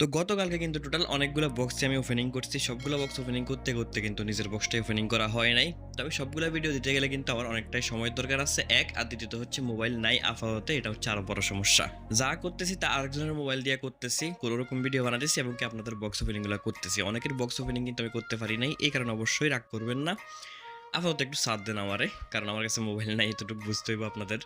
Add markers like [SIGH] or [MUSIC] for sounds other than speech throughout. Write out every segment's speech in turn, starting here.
তো গতকালকে কিন্তু টোটাল অনেকগুলো বক্সে আমি ওপেনিং করছি, সবগুলো বক্স ওপেনিং করতে করতে কিন্তু নিজের বক্সটাই ওপেনিং করা হয় নাই। তবে সবগুলো ভিডিও দিতে গেলে কিন্তু আমার অনেকটাই সময় দরকার আছে। এক, আর দ্বিতীয়ত হচ্ছে মোবাইল নাই, আপাতত এটা হচ্ছে আরও বড় সমস্যা। যা করতেছি তা আরেকজনের মোবাইল দিয়ে করতেছি, কোনো রকম ভিডিও বানাতেছি এবং কি আপনাদের বক্স ওপেনিংগুলো করতেছি। অনেকের বক্স ওপেনিং কিন্তু আমি করতে পারি নাই, এই কারণে অবশ্যই রাগ করবেন না। আপাতত একটু সাথ দেন আমারে, কারণ আমার কাছে মোবাইল নাই, এতটুকু বুঝতে হইব আপনাদের।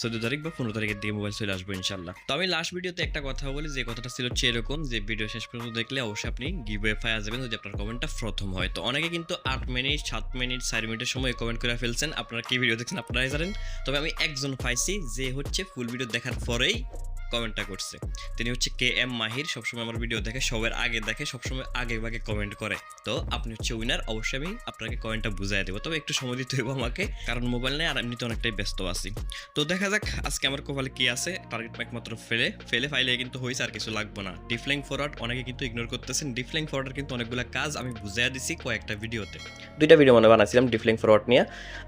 চোদ্দ তারিখ বা পনেরো তারিখের দিকে মোবাইল চলে আসব ইনশাল্লাহ তো আমি লাস্ট ভিডিওতে একটা কথা বলি, যে কথাটা ছিল হচ্ছে এরকম, যে ভিডিও শেষ পর্যন্ত দেখলে অবশ্যই আপনি গিভওয়ে পাওয়া যাবেন যদি আপনার কমেন্টটা প্রথম হয়। তো অনেকে কিন্তু আট মিনিট সাত মিনিট চার মিনিটের সময় কমেন্ট করে ফেলছেন। আপনারা কি ভিডিও দেখছেন আপনারাই জানেন। তবে আমি একজন পাইছি, যে হচ্ছে ফুল ভিডিও দেখার পরেই কমেন্টটা করছে। তিনি হচ্ছে কে এম মাহির, সবসময় আমার ভিডিও দেখে, সবার আগে দেখে, সবসময় আগে ভাগে কমেন্ট করে। তো আপনি হচ্ছে উইনার, অবশ্যই আমি আপনাকে কমেন্টটা বুঝাই দেবো। তবে একটু সময় দিতে হবে আমাকে, কারণ মোবাইল নেই আর এমনিতে অনেকটাই ব্যস্ত আছি। তো দেখা যাক আজকে আমার কপালে কি আছে। টার্গেট একমাত্র ফেলে ফেলে ফাইলে কিন্তু হয়েছে আর কিছু লাগবে না। ডিফ্লেং ফরওয়ার্ড অনেকে কিন্তু ইগনোর করতেছেন। ডিফ্লেং ফরওয়ার্ড কিন্তু অনেকগুলো কাজ আমি বুঝাই দিছি কয়েকটা ভিডিওতে দুইটা ভিডিও মনে বানাইছিলাম ডিফ্লেং ফরওয়ার্ড নিয়ে।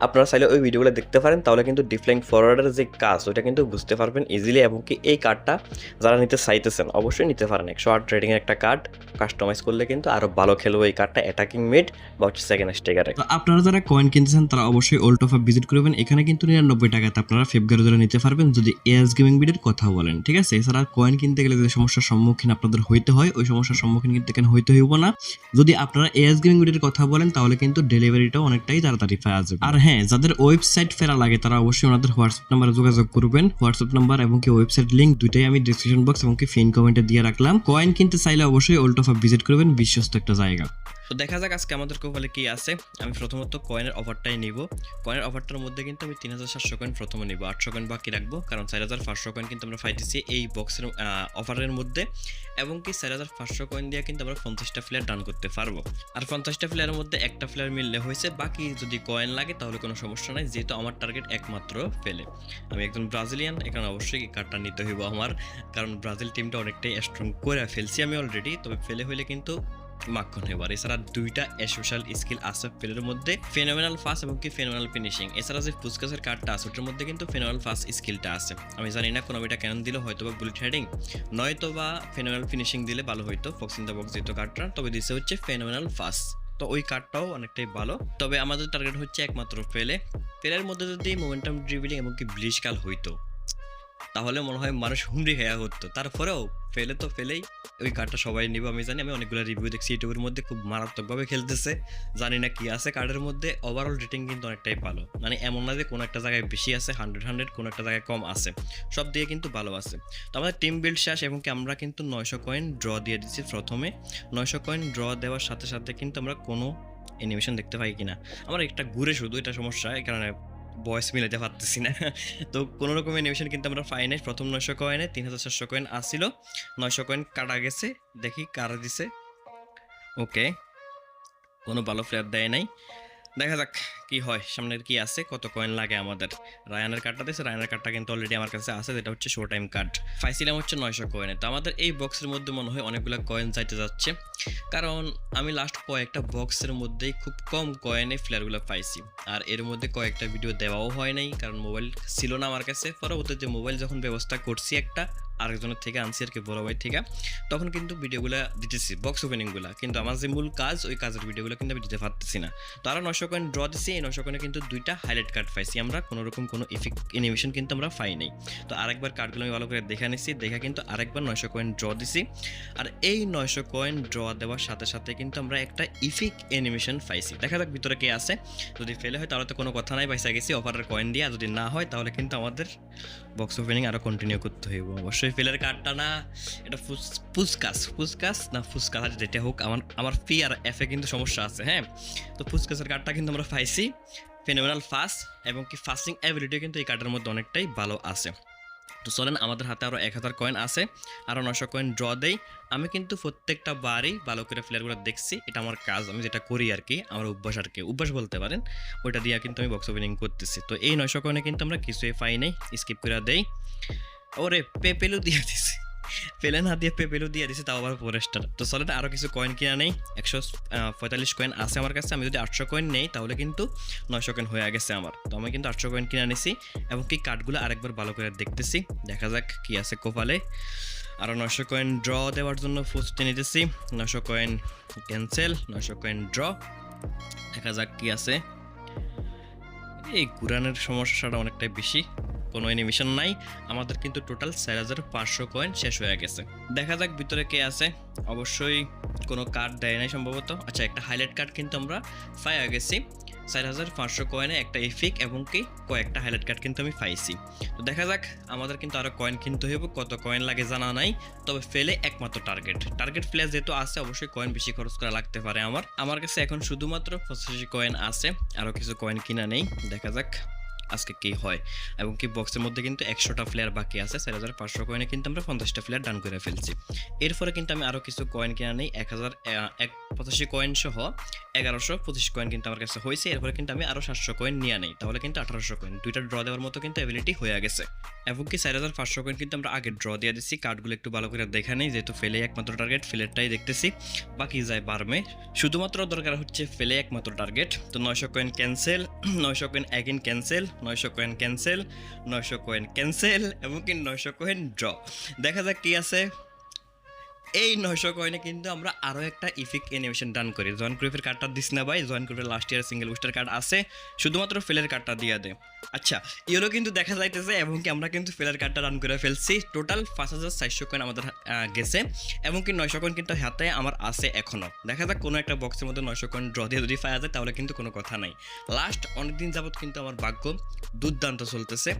আপনারা চাইলে ওই ভিডিওগুলো দেখতে পারেন, তাহলে কিন্তু ডিফ্লেং ফরওয়ার্ডের যে কাজ, ওইটা কিন্তু বুঝতে পারবেন ইজিলি এবং কি এই কার্ডটা যারা নিতে চাইতেছেন, অবশ্যই নিতে পারেন। একশো আট ট্রেডিংয়ের একটা কার্ড কাস্টমাইজ করলে কিন্তু আরও ভালো খেলব এই কার্ডটা অ্যাটাকিং মিড বা হচ্ছে সেকেন্ড স্টেগারে আপনারা যারা কয়েন কিনতেছেন, তারা অবশ্যই ওল্ড অফ ভিজিট করবেন এখানে কিন্তু নিরানব্বই টাকাতে আপনারা ফেব্রুয়ারি ধরে নিতে পারবেন, যদি এস গেমিং বিডের কথা বলেন, ঠিক আছে? এছাড়া কয়েন কিনতে গেলে যে সমস্যার সম্মুখীন আপনাদের হইতে হয়, ওই সমস্যার সম্মুখীন কিন্তু এখানে হইতে হইব না। যদি আপনারা এস গেমিং বিডের কথা বলেন, তাহলে কিন্তু ডেলিভারিটাও অনেকটাই তাড়াতাড়ি পাওয়া যাবে। আর হ্যাঁ যাদের ওয়েবসাইট ফেরা লাগে, তারা অবশ্যই ওনাদের হোয়াটসঅ্যাপ নাম্বারে যোগাযোগ করবেন। হোয়াটসঅ্যাপ নাম্বার এবং কি ওয়েবসাইট লিঙ্ক দুইটাই আমি ডিসক্রিপশন বক্স এবং কি ফিন কমেন্টে দিয়ে রাখলাম। কয়েন কিনতে চাইলে অবশ্যই ওল্ড অফ ভিজিট করবেন, বিশ্বস্ত একটা জায়গা। তো দেখা যাক আজকে আমাদের কপালে কি আছে। আমি প্রথমত কয়েনের অফারটাই নিব। কয়েনের অফারটার মধ্যে কিন্তু আমি তিন হাজার সাতশো কয়েন প্রথমে নিব। আটশো কয়েন বাকি রাখব, কারণ চার হাজার পাঁচশো কয়েন কিন্তু আমরা পাইতেছি এই বক্সের অফারের মধ্যে। এবং কি চার হাজার পাঁচশো কয়েন দিয়ে কিন্তু আমরা পঞ্চাশটা প্লেয়ার ডান করতে পারব। আর পঞ্চাশটা প্লেয়ারের মধ্যে একটা প্লেয়ার মিললে হয়েছে, বাকি যদি কয়েন লাগে তাহলে কোনো সমস্যা নাই, যেহেতু আমার টার্গেট একমাত্র ফেলে আমি একজন ব্রাজিলিয়ান এখানে অবশ্যই কার্ডটা নিতে হইব আমার, কারণ ব্রাজিল টিমটা অনেকটাই স্ট্রং করে ফেলছি আমি অলরেডি তবে ফেলে হইলে কিন্তু মাখন এবার এছাড়া দুইটা স্পেশাল স্কিল আছে ফিলের মধ্যে, ফেনোমেনাল ফাস্ট এবং কি ফেনোমেনাল ফিনিশিং। এছাড়া যে ফুসকাসের কার্ডটা আছে, ওটার মধ্যে কিন্তু ফেনোমেনাল ফাস্ট স্কিলটা আছে। আমি জানি না কোনো এটা কেন দিল হয়তো বা বুলেট হেডিং নয়তো বা ফেনোমেনাল ফিনিশিং দিলে ভালো হইতো ফক্স ইন দ্য বক্স যেহেতু কার্ডটা তবে দিছে হচ্ছে ফেনোমেনাল ফাস্ট তো ওই কার্ডটাও অনেকটাই ভালো। তবে আমাদের টার্গেট হচ্ছে একমাত্র ফেলে ফেলের মধ্যে যদি মোমেন্টাম ড্রিবিলিং এবং কি ব্লিশ কাল হইতো তাহলে মনে হয় মানুষ হুমড়ি খেয়া হতো তারপরেও ফেলে তো ফেলেই ওই কার্ডটা সবাই নিব, আমি জানি। আমি অনেকগুলো রিভিউ দেখছি, ইউটিউবের মধ্যে খুব মারাত্মকভাবে খেলতেছে। জানি না কি আছে কার্ডের মধ্যে। ওভারঅল রেটিং কিন্তু অনেকটাই ভালো। মানে এমন না যে কোনো একটা জায়গায় বেশি আছে হান্ড্রেড হান্ড্রেড কোনো একটা জায়গায় কম আছে। সব দিয়ে কিন্তু ভালো আছে। তো আমাদের টিম বিল্ড শেষ এবং কি আমরা কিন্তু নয়শো কয়েন ড্র দিয়ে দিচ্ছি প্রথমে। নয়শো কয়েন ড্র দেওয়ার সাথে সাথে কিন্তু আমরা কোনো অ্যানিমেশন দেখতে পাই কিনা। আমার একটা ঘুরে শুধু, এটা সমস্যা, এই কারণে বয়স মিলাতে পারতেছি না। তো কোনো রকম অ্যানিমেশন কিন্তু আমরা পাই নাই। প্রথম নয়শো কয়েনে তিন হাজার চারশো কয়েন আসছিল নয়শো কয়েন কাটা গেছে। দেখি কারা দিছে। ওকে কোনো ভালো প্লেয়ার দেয় নাই। দেখা যাক কি হয়। সামনের কি আছে, কত কয়েন লাগে আমাদের। রায়ানের কার্ডটা দিয়েছে রায়ানের কার্ডটা কিন্তু অলরেডি আমার কাছে আছে, যেটা হচ্ছে শো টাইম কার্ড পাইছিলাম হচ্ছে নয়শো কয়েনে তো আমাদের এই বক্সের মধ্যে মনে হয় অনেকগুলো কয়েন চাইতে যাচ্ছে। কারণ আমি লাস্ট কয়েকটা বক্সের মধ্যেই খুব কম কয়েনে ফ্লেয়ারগুলো পাইছি। আর এর মধ্যে কয়েকটা ভিডিও দেওয়াও হয় নাই, কারণ মোবাইল ছিল না আমার কাছে। পরবর্তীতে মোবাইল যখন ব্যবস্থা করছি একটা আরেকজনের থেকে আনছি আর কি বড় ভাই থেকে। তখন কিন্তু ভিডিওগুলো দিতেছি বক্স ওপেনিংগুলো কিন্তু আমার যে মূল কাজ, ওই কাজের ভিডিওগুলো কিন্তু আমি দিতে পারতেছি না। তো আরও নশো কয়েন ড্র দিছি, এই নশো কয়েনে কিন্তু দুইটা হাইলাইট কার্ড পাইছি আমরা। কোনো রকম কোনো ইফেক্ট অ্যানিমেশন কিন্তু আমরা পাই নাই। তো আরেকবার কার্ডগুলো আমি ভালো করে দেখে নিছি, দেখা কিন্তু আরেকবার নয়শো কয়েন ড্র দিছি। আর এই নয়শো কয়েন ড্র দেওয়ার সাথে সাথে কিন্তু আমরা একটা ইফিক অ্যানিমেশন পাইছি। দেখা যাক ভিতরে কে আছে। যদি ফেলে হয় তাহলে তো কোনো কথা নাই, পয়সা গেছি অফারের কয়েন দিয়ে। আর যদি না হয় তাহলে কিন্তু আমাদের বক্স ওপেনিং আরও কন্টিনিউ করতে হইব, অবশ্যই। ফেলের কার্ডটা না, এটা ফুস- ফুসকাস ফুসকাস না ফুসকাস আর যেটা হোক, আমার আমার ফি আর এফে কিন্তু সমস্যা আছে হ্যাঁ? তো ফুসকাসের কার্ডটা কিন্তু আমরা পাইছি ফেনোমেনাল ফাস্ট এবং কি ফাস্টিং অ্যাবিলিটি কিন্তু এই কার্ডের মধ্যে অনেকটাই ভালো আছে। তো চলেন, আমাদের হাতে আরও এক হাজার কয়েন আছে আরও নশো কয়েন ড্র দেই। আমি কিন্তু প্রত্যেকটা বারই ভালো করে প্লেয়ারগুলো দেখছি, এটা আমার কাজ, আমি যেটা করি আর কি, আমার অভ্যাস আর কি। অভ্যাস বলতে পারেন, ওইটা দিয়ে কিন্তু আমি বক্স ওপেনিং করতেছি। তো এই নয়শো কয়েনে কিন্তু আমরা কিছুই পাই নাই স্কিপ করে দেই। ওরে পেপেলু দিয়ে দিছি। পেলে হাত দিয়ে পেপেলু দিয়ে দিছি, তাও আবার ফরেস্টার তো চলেন আরও কিছু কয়েন কিনা নেই। একশো পঁয়তাল্লিশ কয়েন আছে আমার কাছে। আমি যদি আটশো কয়েন নেই, তাহলে কিন্তু নয়শো কয়েন হয়ে গেছে আমার। তো আমি কিন্তু আটশো কয়েন কিনে নিছি এবং কি কার্ডগুলো আরেকবার ভালো করে দেখতেছি। দেখা যাক কি আছে কোপালে। আরও নয়শো কয়েন ড্র দেওয়ার জন্য প্রস্তুতি নিতেছি। নয়শো কয়েন ক্যান্সেল নয়শো কয়েন ড্র দেখা যাক কি আছে। এই কুরানের সমস্যাটা অনেকটাই বেশি। কোনো অ্যানিমেশন নাই। আমাদের কিন্তু টোটাল চার হাজার পাঁচশো কয়েন শেষ হয়ে গেছে। দেখা যাক ভিতরে কে আছে। অবশ্যই কোনো কার্ড দেয় নাই সম্ভবত। আচ্ছা একটা হাইলাইট কার্ড কিন্তু আমরা পাইয়া গেছি। চার হাজার পাঁচশো কয়েনে একটা এফিক এবং কি কয়েকটা হাইলাইট কার্ড কিন্তু আমি পাইছি। তো দেখা যাক, আমাদের কিন্তু আরও কয়েন কিনতে হইব, কত কয়েন লাগে জানা নাই। তবে ফেলে একমাত্র টার্গেট টার্গেট প্লেয়ার যেহেতু আছে, অবশ্যই কয়েন বেশি খরচ করা লাগতে পারে আমার। আমার কাছে এখন শুধুমাত্র পঁচাশি কয়েন আছে আরও কিছু কয়েন কিনা নেই। দেখা যাক। আজকে কি হয়? এবং কি বক্সের মধ্যে কিন্তু একশোটা প্লেয়ার বাকি আছে, চার হাজার পাঁচশো কয়েনে কিন্তু আমরা পঞ্চাশটা প্লেয়ার ডান করে ফেলছি। এরপরে কিন্তু আমি আরও কিছু কয়েন কিনা নেই, এক হাজার এক, পঁচাশি কয়েন সহ এগারোশো পঁচিশ কয়েন কিন্তু আমার কাছে হয়েছে, এরপরে কিন্তু আমি আরও সাতশো কয়েন নিয়ে নেই, তাহলে কিন্তু আঠারোশো কয়েন দুইটা ড্র দেওয়ার মতো কিন্তু অ্যাবিলিটি হয়ে গেছে। এবং কি চার হাজার পাঁচশো কয়েন কিন্তু আমরা আগে ড্র দিয়ে দিচ্ছি কার্ডগুলো একটু ভালো করে দেখা নেই, যেহেতু ফেলে একমাত্র টার্গেট ফেলেরটাই দেখতেছি, বাকি যায় বার্মে। শুধুমাত্র দরকার হচ্ছে ফেলে একমাত্র টার্গেট তো নয়শো কয়েন ক্যান্সেল [CLEARS THROAT] নয়শো কয়েন অ্যাগিন ক্যান্সেল নয়শো কয়েন ক্যান্সেল নয়শো কয়েন ক্যান্সেল এমনকি নয়শো কয়েন ড্র দেখা যাক কি আছে। এই নয়শো কয়েনে কিন্তু আমরা আরও একটা ইফিক অ্যানিমেশন ডান করি। জয়েন গ্রুপের কার্ডটা দিস না ভাই। জয়েন গ্রুপের last year single booster card আছে। শুধুমাত্র ফেলের কার্ডটা দিয়ে দে। আচ্ছা ইয়েলো কিন্তু দেখা যাইতেছে এবং কি আমরা কিন্তু ফেলের কার্ডটা রান করে ফেলছি। টোটাল পাঁচ হাজার চারশো কয়েন আমাদের গেছে। এবং কি নয়শো কয়েন কিন্তু হাতে আমার আছে এখনও দেখা যাক কোনো একটা বক্সের মধ্যে নয়শো কয়েন ড্র দিয়ে যদি পাওয়া যায়, তাহলে কিন্তু কোনো কথা নাই। লাস্ট অনেকদিন যাবত কিন্তু আমার ভাগ্য দুর্দান্ত চলতেছে।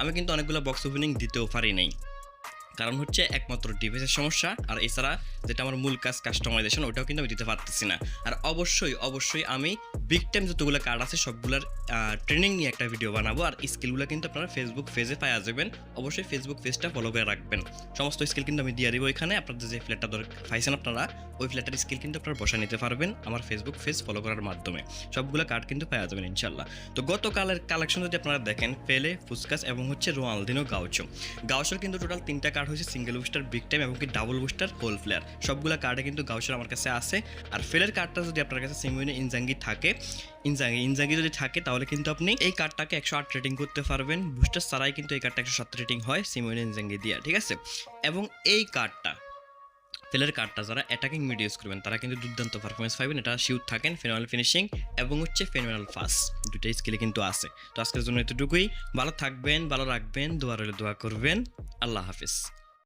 আমি কিন্তু অনেকগুলো বক্স ওপেনিং দিতেও পারি নাই। কারণ হচ্ছে একমাত্র ডিভাইসের সমস্যা, আর এছাড়া যেটা আমার মূল কাজ কাস্টমাইজেশন ওটাও কিন্তু আমি দিতে পারতেছি না। আর অবশ্যই অবশ্যই আমি বিগ টাইম যতগুলো কার্ড আছে, সবগুলোর ট্রেনিং নিয়ে একটা ভিডিও বানাবো। আর স্কিলগুলো কিন্তু আপনারা ফেসবুক পেজে পাওয়া যাবেন। অবশ্যই ফেসবুক পেজটা ফলো করে রাখবেন। সমস্ত স্কিল কিন্তু আমি দিয়ে দিব এখানে। আপনাদের যে ফ্ল্যাটটা দরকার, পাইছেন আপনারা, ওই ফ্ল্যাটের স্কিল কিন্তু আপনারা বসা নিতে পারবেন আমার ফেসবুক পেজ ফলো করার মাধ্যমে। সবগুলো কার্ড কিন্তু পাওয়া যাবেন ইনশাল্লাহ তো গতকালের কালেকশন যদি আপনারা দেখেন পেলে ফুসকাস এবং হচ্ছে রোয়ালদিনো গাউচো গাউচোর কিন্তু টোটাল তিনটা কার্ড হয়েছে সিঙ্গেল বুস্টার বিগ টাইম এবং কি ডাবল বুস্টার হোল প্লেয়ার সবগুলো কার্ডে কিন্তু গাউচোর আমার কাছে আছে। আর ফেলের কার্ডটা যদি আপনার কাছে সিমুইনে ইনজাঙ্গি থাকে ইনজাঙ্গি ইনজাঙ্গি যদি থাকে, তাহলে কিন্তু আপনি এই কার্ডটাকে একশো আট রেটিং করতে পারবেন। বুস্টার ছাড়াই কিন্তু এই কার্ডটা একশো সাত রেটিং হয় সিমুইনে ইনজাঙ্গি দিয়ে, ঠিক আছে? এবং এই কার্ডটা ফেলের কার্ডটা যারা অ্যাটাকিং মিড ইউজ করবেন, তারা কিন্তু দুর্দান্ত পারফরমেন্স পাবেন এটা শিউট থাকেন ফেনোয়াল ফিনিশিং এবং হচ্ছে ফেনোয়াল ফাস দুটাই স্কিলে কিন্তু আছে। তো আজকের জন্য এতটুকুই। ভালো থাকবেন, ভালো রাখবেন, দোয়া রইলে, দোয়া করবেন। আল্লাহ হাফিজ।